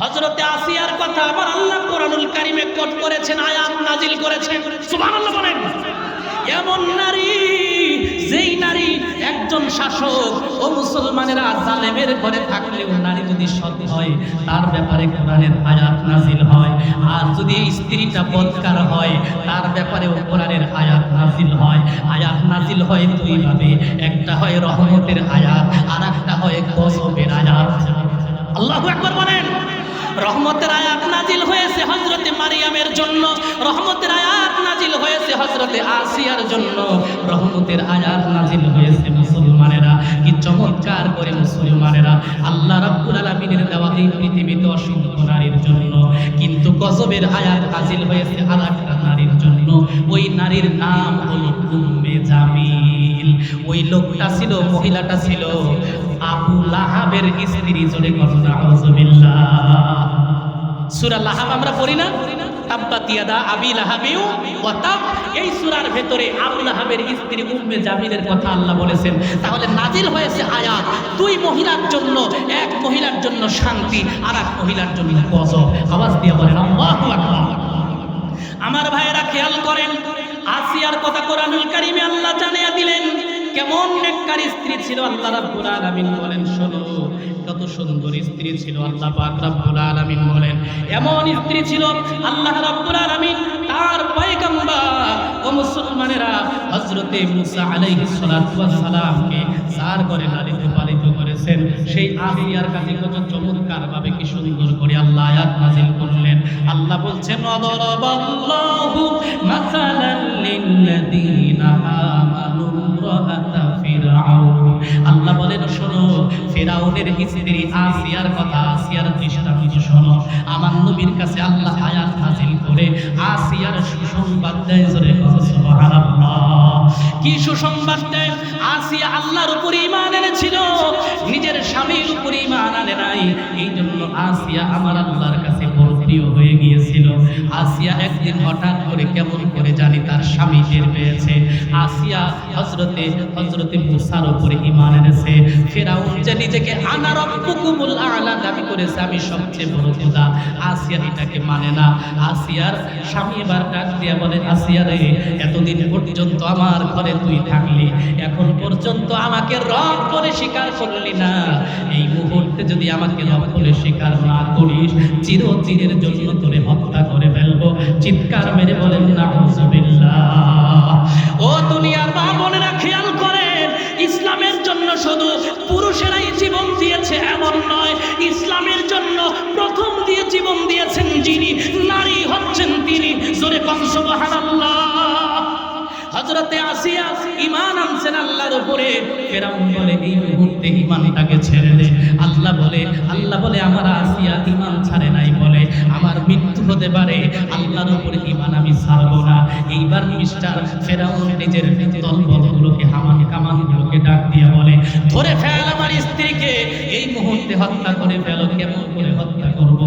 হজরতে আসিয়ার কথা আমার আল্লাহ কোরআনুল কারিমে কোট করেছেন, আয়াত নাজিল করেছেন। সুবহানাল্লাহ বলেন। এমন নারী, যেই নারী একজন শাসক ও মুসলমানেরা জালেমের ঘরে থাকলেও নারী যদি সৎ হয়, তার ব্যাপারে কোরআনের আয়াত নাজিল হয়। আর যদি স্ত্রীটা বদকার হয়, তার ব্যাপারেও কোরআনের আয়াত নাজিল হয়। আয়াত নাজিল হয় দুইভাবে। একটা হয় রহমতের আয়াত আর একটা হয় গজবের আয়াত। আল্লাহু আকবার বলেন। রহমতের আয়াত নাজিল হয়েছে হজরতে মারিয়ামের জন্য। রহমতের আয়াত নাজিল হয়েছে হজরতে আসিয়ার জন্য। রহমতের আয়াত নাজিল হয়েছে মুসলমানেরা। কি চমৎকার করে মুসলমানেরা। আল্লাহ রাব্বুল আলামিনের দেওয়া এই পৃথিবীতে অসংখ্য নারীর জন্য। কিন্তু গজবের আয়াত নাজিল হয়েছে আরেকটা নারীর জন্য। ওই নারীর নাম হলো উম্মে জামিল। ওই লোকটা ছিল, মহিলাটা ছিল আবু লাহাবের স্ত্রী জোরে সূরা লাহাব আমরা পড়ি না? এই কথা আল্লাহ বলেছেন। তাহলে হয়েছে দুই মহিলার জন্য, এক মহিলার জন্য শান্তি আর এক মহিলার গজব। আমার ভাইয়েরা খেয়াল করেন, আসিয়ার কথা কোরআনুল কারিমে আল্লাহ জানিয়ে দিলেন কেমন নেককার স্ত্রী ছিল আল্লাহ রাব্বুল আলামিন বলেন, শোনো, কত সুন্দর স্ত্রী ছিল আল্লাহ পাক রাব্বুল আলামিন বলেন। এমন স্ত্রী ছিল আল্লাহ রাব্বুল আলামিন, তার পয়গম্বর ও মুসলমানেরা হযরতে মুসা আলাইহিস সালাতু ওয়াস সালামকে সার করে লালিত পালিত করেছেন। সেই আসিয়ার কাছে কত চমৎকার ভাবে কি সুন্দর করে আল্লাহ আয়াত নাযিল করলেন। আল্লাহ বলছেন ওয়াদরাবাল্লাহু মাসালান লিল্লাযীনা আমানু ফিরআউন আল্লাহ বলেন, শোনো, ফিরাউনের স্ত্রী আসিয়ার কথা আসিয়ার দৃষ্টান্ত শোনো। আমার নবীর কাছে আল্লাহ আয়াত নাযিল করে আসিয়ার সুসংবাদ দেয় জোরে কি সুসংবাদ দেয়? আসিয়া আল্লাহর উপর ঈমান এনেছিল। নিজের স্বামীর উপর ঈমান আনে নাই। এই জন্য আসিয়া আমার আল্লাহর কাছে প্রিয় হয়ে গিয়েছিল। আসিয়া একদিন হঠাৎ করে কেমন করে জানি তার স্বামী টের পেয়েছে। আসিয়া হজরতে হজরতে মুসার উপরে ইমান এনেছে। ফেরাউন যে নিজেকে আনা রব্বুকুমুল আলা দাবি করেছে, আমি সবচেয়ে বড় খোদা। আসিয়া এটাকে মানে না। আসিয়ার স্বামী এবার ডাক দিয়া বলে, আসিয়া রে এতদিন পর্যন্ত আমার ঘরে তুই থাকলি। এখন পর্যন্ত আমাকে রব করে স্বীকার করলি না। এই মুহূর্তে যদি আমাকে রব করে স্বীকার না করিস চিরচিরের জন্য তোরে হত্যা করে ফেলব। চিৎকার মেরে বলেন না ও দুনিয়ার মা খেয়াল করেন, ইসলামের জন্য শুধু পুরুষেরাই জীবন দিয়েছে, এমন নয়, ইসলামের জন্য প্রথম দিয়ে জীবন দিয়েছেন যিনি, নারী হচ্ছেন তিনি। জোরে কংসবাহান্লাহ হজরতে আসিয়া ইমান আনছেন আল্লাহর উপরে। ফেরাউন বলে, এই মুহূর্তে ইমানটাকে ছেড়ে দে। আল্লাহ বলে আল্লাহ বলে, আমার আসিয়া ইমান ছাড়ে নাই বলে। আমার মৃত্যু হতে পারে। আল্লাহর উপরে ইমান আমি ছাড়বো না। এইবার মিস্টার ফেরাউন নিজের দলবলগুলোকে হামান কামানগুলোকে ডাক দিয়ে বলে, ধরে ফেল আমার স্ত্রীকে। এই মুহূর্তে হত্যা করে ফেল, কেমন করে হত্যা করব?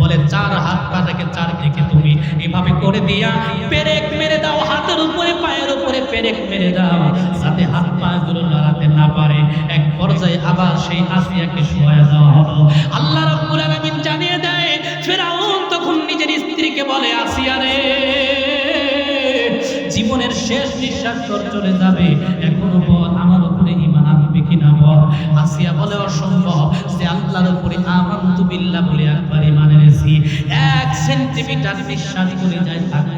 বলে, চার হাত পা পাটাকে চার দিকে তুমি এভাবে করে দিয়া, পেরেক মেরে দাও, হাতের উপরে, পায়ের উপরে, পেরেক মেরে দাও। যাতে হাত পা গুলো লড়াতে না পারে, এক পর্যায়ে আবার সেই আসিয়াকে শোয়া দেওয়া হলো। আল্লাহ রাব্বুল আলামিন জানিয়ে দেয়, ফেরাউন তখন নিজের স্ত্রীকে বলে, আসিয়া রে, জীবনের শেষ নিঃশ্বাস তোর চলে যাবে। এখনও বল আমার উপরে ইমান আনবে কিনা বল? আসিয়া বলে, অসম্ভব। যে আল্লাহর উপরে আমান্তু বিল্লাহ বলে একবার ইমান এনেছি। এক সেন্টিমিটার নিঃশ্বাস করে যায় থাকতে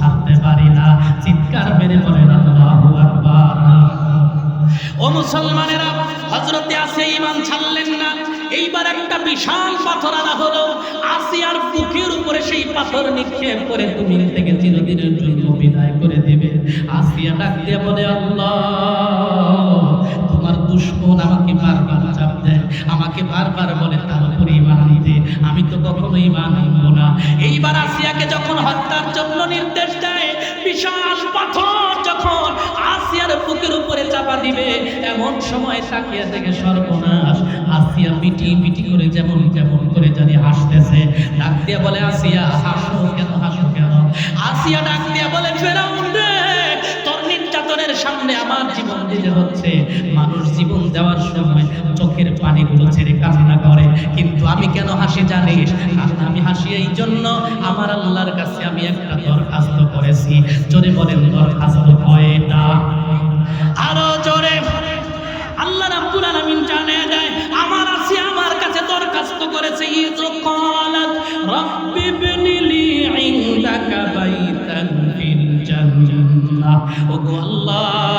ছাড়তে পারে না। চিৎকার মেরে বলেন আল্লাহু আকবার। ও মুসলমানেরা হজরতে আসে ইমান ছাড়লেন না। এইবার একটা বিশাল পাথর আনা হলো। আসিয়ার বুকের উপরে সেই পাথর নিক্ষেপ করে তুমি থেকে চিরদিনের জন্য বিদায় করে দিবে। আসিয়া ডাক দিয়ে বলে, আল্লাহ, তোমার দুশ্মন আমাকে বারবার চাপ দেয়। আমাকে বারবার বলে, তার আমি তো কখনো ইমান আনব না। এইবার আসিয়াকে যখন হত্যার জন্য নির্দেশ দেয়, বিশাল পাথর যখন আসিয়ার বুকের উপরে চাপা দিবে, এমন সময় তাকিয়া থেকে সর্বনাশ, আসিয়া মিটি মিটি করে যেমন যেমন করে জানি হাসতেছে। ডাক দিয়া বলে, আসিয়া, হাসো কেন হাসো কেন? আসিয়া ডাক দিয়া বলে ফেরাউন জীবন হচ্ছে। মানুষ জীবন দেওয়ার সময় চোখের পানিগুলো ছেড়ে কান্না করে। কিন্তু আমি কেন হাসি জানিস আমি হাসি এই জন্য আমার আল্লাহর কাছে আমি একটা দরখাস্ত করেছি। জোরে বলেন, দরখাস্ত কয়টা? আরও জোরে। আল্লাহ রাব্বুল আলামিন জানিয়ে দেয়, আমার আছে, আমার কাছে দরখাস্ত করেছে ইয ক্বালাত, রাব্বি ইবনিলি ইনদাকা বাইতান ফিল জান্নাহ। ওগো আল্লাহ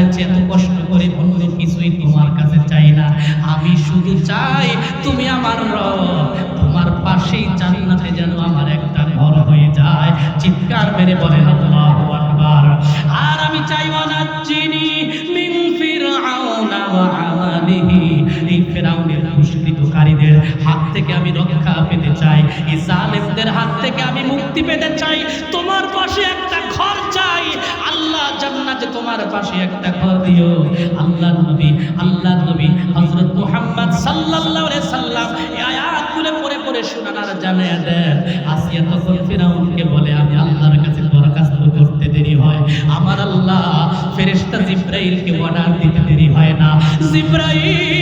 আমি এত কষ্ট করে অন্য কিছুই তোমার কাছে চাই না। আমি শুধু চাই তুমি আমার তোমার পাশেই জান্নাতে যেন আমার একটা ঘর হয়ে যায়। চিৎকার মেরে বলেন, আল্লাহু আকবার। আর আমি চাই ওয়ানাজ্জিনি মিন ফিরআউনা ওয়া এই ফিরআউনের দুষ্কৃতকারীদের হাত থেকে আমি রক্ষা পেতে চাই। এই হাত থেকে আমি মুক্তি পেতে চাই। তোমার তোমার পাশে একটা ঘর দিও। আল্লাহ নবী আল্লাহ নবী হজরত মোহাম্মদ সাল্লাল্লাহু আলাইহি সাল্লাম এই আয়াতগুলো পড়ে পড়ে শোনান আর দেন। আসিয়া তখন ফিরাউনকে বলে, আমি আল্লাহর কাছে দরখাস্ত করতে দেরি হয়। আমার আল্লাহ ফেরেশতা জিব্রাইলকে অর্ডার দিতে দেরি হয় না। জিব্রাইল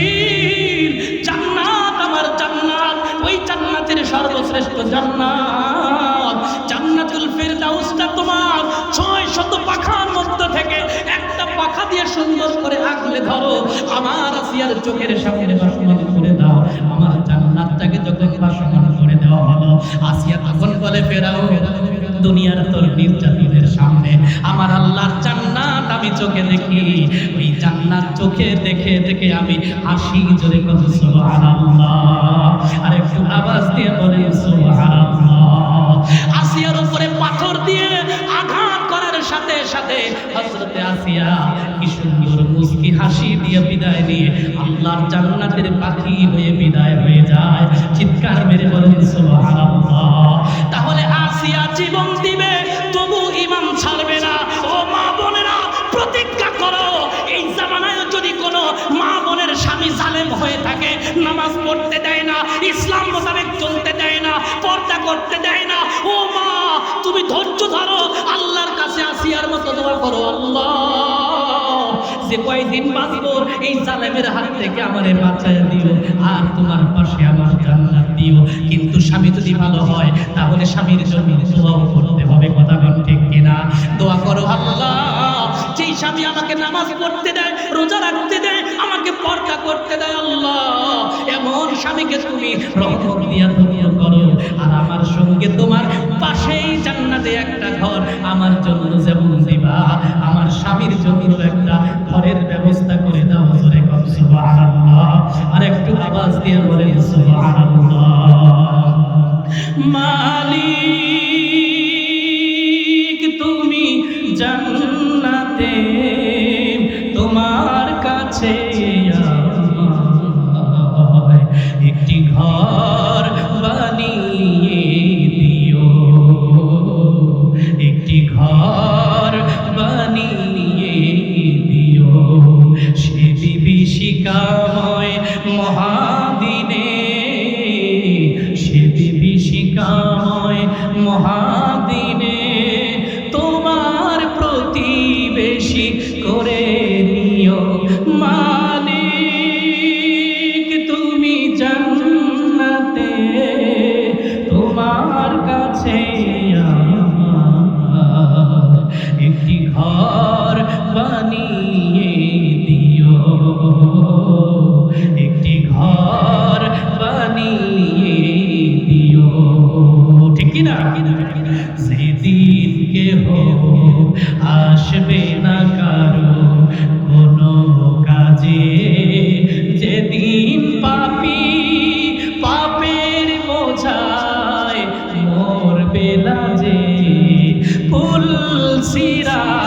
দিয়ে সুন্দর করে আগলে ধরো। আমার আসিয়ার চোখের সামনে ভাসমান করে দাও। আমার জান্নাতটাকে যখন ভাসমান করে দেওয়া হলো, আসিয়া তখন বলে, ফেরাও, দুনিয়ার তোর নির্যাতনের সামনে। আমার আল্লাহর জান্নাত আমি চোখে দেখি। ওই জান্নাত চোখে দেখে দেখে আমি হাসি জোরে কত সুবহানাল্লাহ। আর একটু আওয়াজ দিয়ে বলে, সুবহানাল্লাহ। আসিয়ার উপরে পাথর দিয়ে আঘাত করার সাথে সাথে হযরতে আসিয়া সুন্দর মুস্কি হাসি দিয়ে বিদায় নিয়ে জান্নাতের পাখি হয়ে বিদায় হয়ে যায়। চিৎকার মেরে বলেন তাহলে আসিয়া জীবন দিবে, তবু ইমান ছাড়বে না। ও মা বোনেরা, প্রতিজ্ঞা করো, এই জামানায় যদি কোনো মা বোনের স্বামী জালেম হয়ে থাকে, নামাজ পড়তে দেয় না, ইসলাম মোতাবেক চলতে দেয় না, পর্দা করতে দেয় না, ও মা, তুমি ধৈর্য ধরো, আল্লাহর কাছে আসিয়ার মতো দোয়া করো, আল্লাহ। যে কয়দিন বাঁচব, এই জালেমের হাত থেকে আমারে বাঁচায় দিও। আর তোমার পাশে আমার জান্নাত দিও। কিন্তু স্বামী যদি ভালো হয়, তাহলে স্বামীর জন্য দোয়াও করতে হবে, কথা বল ঠিক কিনা? দোয়া করো আল্লাহ। যেই স্বামী আমাকে নামাজ পড়তে দেয়, রোজা রাখতে দেয় আমাকে পর্দা করতে দেয় আল্লাহ। এমন স্বামীকে তুমি দিয়া করো। আর আমার সঙ্গে তোমার পাশেই জান্নাতে একটা ঘর, আমার জন্য যেমন দিবা, আমার স্বামীর জন্য একটা ঘরের ব্যবস্থা আমার। একটি ঘর বানিয়ে মোর বেলা যে ফুল সিরাত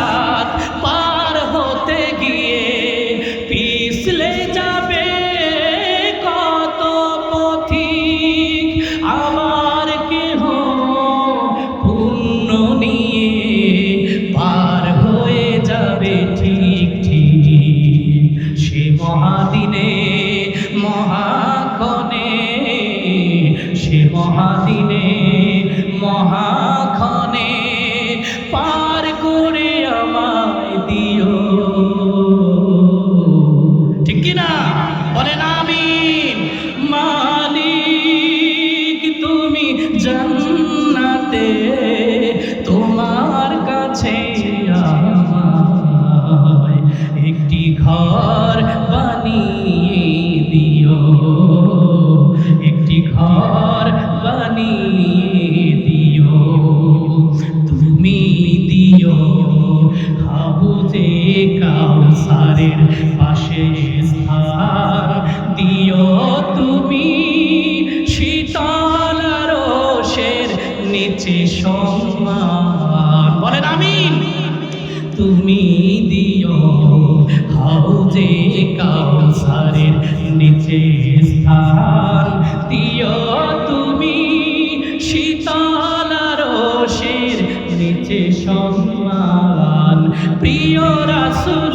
পাশে স্থান দিও তুমি। শীতল রোষের নিচে সম্মান। বলেন আমিন। তুমি দিও হাউজে কাউসারের নিচে স্থান। দিও তুমি শীতল রোষের নিচে সম্মান। প্রিয় রাসুল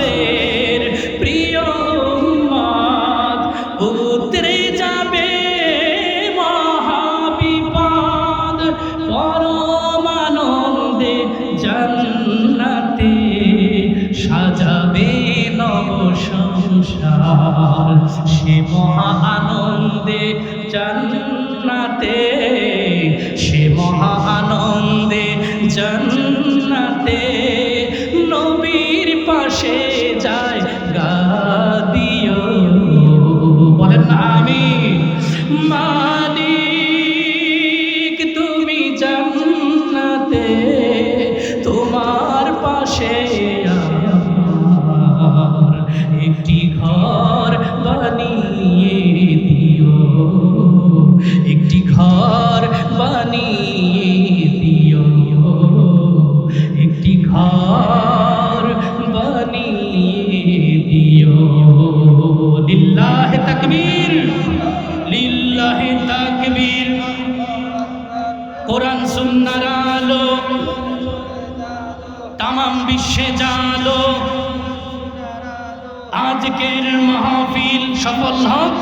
পাশে যায়। তাকবীর। লিল্লাহে তাকবীর। কোরআন সুন্নাহর আলো। তামাম বিশ্বে জালো। আজকের মাহফিল সফল হোক।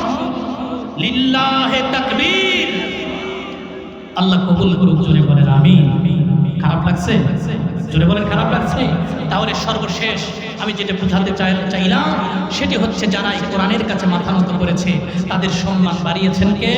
লিল্লাহে তাকবীর। আল্লাহ কবুল করুক, জোরে বলেন আমি খারাপ লাগছে? জোরে বলেন খারাপ লাগছে? তাহলে সর্বশেষ আমি যেটা বোঝাতে চাই চাইলাম, সেটি হচ্ছে যারা এই কোরআনের কাছে মাথা নত করেছে, তাদের সম্মান বাড়িয়েছেন কে?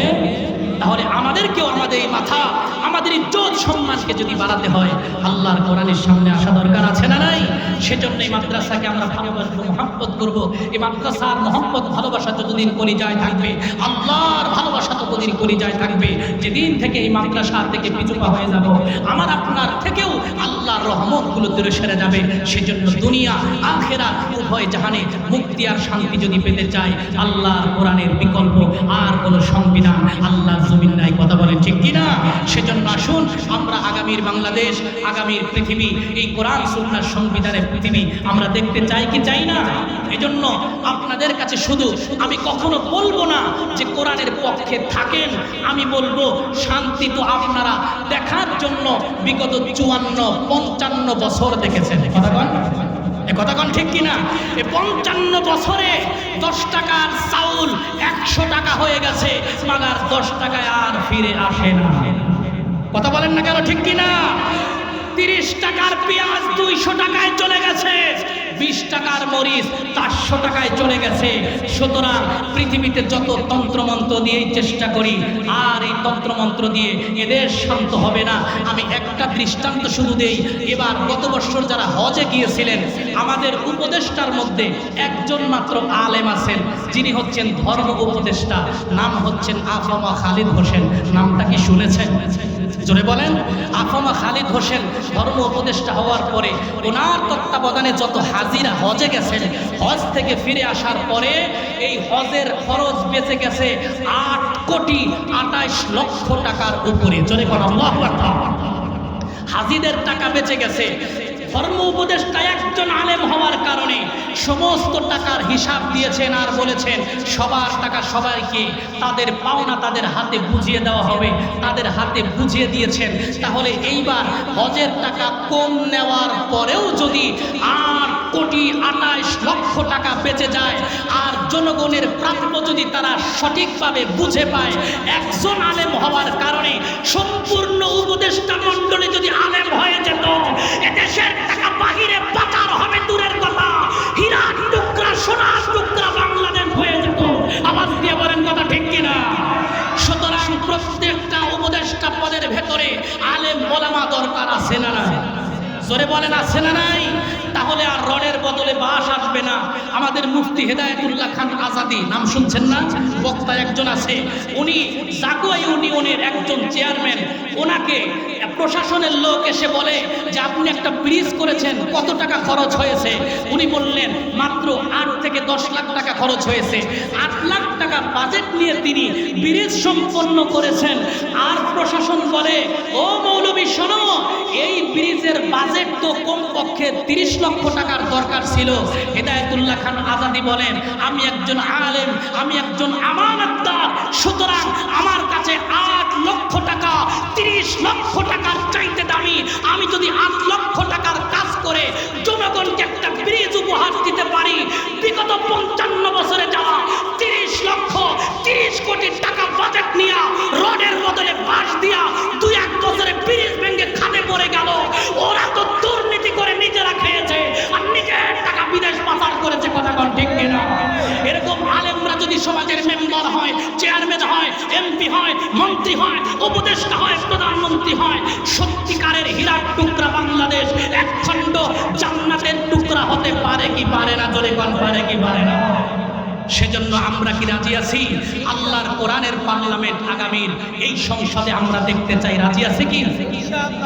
তাহলে আমাদেরকেও আমাদের এই মাথা, আমাদের ইজ্জত সম্মানকে যদি বাড়াতে হয়, আল্লাহর কোরআনের সামনে আসা দরকার আছে না নাই? সেজন্য এই মাদ্রাসাকে আমরা ভালোবাসবো, মহাব্বত করব। এই মাদ্রাসার মহব্বত, ভালোবাসা যতদিন করি যায় থাকবে, আল্লাহর ভালোবাসা ততদিন করি যায় থাকবে। যেদিন থেকে এই মাদ্রাসা থেকে পিছুপা হয়ে যাব, আমার আপনার থেকেও আল্লাহর রহমতগুলো দূরে সেরে যাবে। সেজন্য দুনিয়া আখেরা উভয় জাহানে মুক্তি আর শান্তি যদি পেতে চায়, আল্লাহর কোরআনের বিকল্প আর কোনো সংবিধান আল্লাহর জমিন নাই, কথা বলেন ঠিক কিনা? সেজন্য আসুন, আমরা আগামীর বাংলাদেশ, আগামীর পৃথিবী, এই কোরআন সুন্নার সংবিধানের পৃথিবী আমরা দেখতে চাই কি চাই না? এজন্য আপনাদের কাছে শুধু আমি কখনো বলব না যে কোরআনের পক্ষে থাকেন, আমি বলব শান্তি তো আপনারা দেখার জন্য বিগত চুয়ান্ন, পঞ্চান্ন বছর দেখেছেন। কথা কন? এ কথা কন ঠিক কিনা? এ পঞ্চান্ন বছরে দশ টাকার একশো টাকা হয়ে গেছে, মাগার দশ টাকায় আর ফিরে আসে না। কথা বলেন না কেন, ঠিক কিনা? তিরিশ টাকার পেঁয়াজ দুইশো টাকায় চলে গেছে। বিশ টাকার মরিচ চারশো টাকায় চলে গেছে। সুতরাং পৃথিবীতে যত তন্ত্রমন্ত্র দিয়ে চেষ্টা করি, আর এই তন্ত্রমন্ত্র দিয়ে এদের শান্ত হবে না। আমি একটা দৃষ্টান্ত শুধু দেই, এবার গত বছর যারা হজে গিয়েছিলেন, আমাদের উপদেষ্টার মধ্যে একজন মাত্র আলেম আছেন, যিনি হচ্ছেন ধর্ম উপদেষ্টা, নাম হচ্ছেন আফমা খালিদ হোসেন। নামটা কি শুনেছেন? জোরে বলেন, আফমা খালিদ হোসেন ধর্ম উপদেষ্টা হওয়ার পরে ওনার তত্ত্বাবধানে যত হাজিরা হজে গেছেন, হজ থেকে ফিরে আসার পরে এই হজের খরচ বেঁচে গেছে আট কোটি আঠাইশ লক্ষ টাকার উপরে। জোরে বলেন হাজিদের টাকা বেঁচে গেছে ধর্ম উপদেষ্টা একজন আলেম হওয়ার কারণে সমস্ত টাকার হিসাব দিয়েছেন আর বলেছেন, সবার টাকা সবাইকে তাদের পাওনা তাদের হাতে বুঝিয়ে দেওয়া হবে, তাদের হাতে বুঝিয়ে দিয়েছেন। তাহলে এইবার হজের টাকা কম নেওয়ার পরেও যদি আট কোটি আঠাইশ লক্ষ টাকা বেঁচে যায়, আর জনগণের প্রাপ্য যদি তারা সঠিকভাবে বুঝে পায়, একজন আলেম হওয়ার কারণে সম্পূর্ণ উপদেষ্টা মণ্ডলী যদি আলেম হয়ে যেত, এদেশের টাকা বাহিরে পাচার হবে দূরের কথা। হীরা টুকরা সোনা টুকরা বাংলাদেশ হয়ে যেত। আওয়াজ দিয়ে বলেন কথা ঠিক কিনা? সুতরাং প্রত্যেকটা উপদেষ্টা পদের ভেতরে আলেম মোলামা দরকার আছে না নাই? জোরে বলেন, আছে না নাই? তাহলে আর রডের বদলে বাস আসবে না। আমাদের মুফতি হেদায়েতুল্লাহ খান আজাদি, নাম শুনছেন না? বক্তা একজন আছে। উনি জাগুয়া ইউনিয়নের একজন চেয়ারম্যান। ওনাকে প্রশাসনের লোক এসে বলে যে, আপনি একটা ব্রিজ করেছেন, কত টাকা খরচ হয়েছে? উনি বললেন, মাত্র আট থেকে দশ লাখ টাকা খরচ হয়েছে। আট লাখ টাকা টাকা বাজেট নিয়ে তিনি ব্রিজ সম্পন্ন করেছেন। আর প্রশাসন বলে, ও বাজেট তো কমপক্ষে তিরিশ লক্ষ টাকার দরকার ছিল? হেদায়তুল্লাহ খান আজাদি বলেন, আমি একজন আলেম, আমি একজন আমানতদার, সুতরাং আমার কাছে আট লক্ষ টাকা, তিরিশ লক্ষ টাকার চাইতে দামি। আমি যদি আট লক্ষ টাকার কাজ করে জনগণকে একটা ব্রিজ উপহার দিতে পারি, বিগত পঞ্চান্ন বছরে যাওয়া তিরিশ লক্ষ, তিরিশ কোটি টাকা বাজেট নিয়ে, রডের বদলে বাঁশ দিয়া দুই এক বছরে এমপি হয়, মন্ত্রী হয়, উপদেষ্টা হয়, প্রধানমন্ত্রী হয়, সত্যিকারের হীরার টুকরা বাংলাদেশ, এক খণ্ড জান্নাতের টুকরা হতে পারে কি পারে না কোন পারে কি পারে না। সেজন্য আমরা কি রাজি আছি? আল্লাহর কোরআনের পার্লামেন্ট আগামীর এই সংসদে আমরা দেখতে চাই। রাজি আছে কি?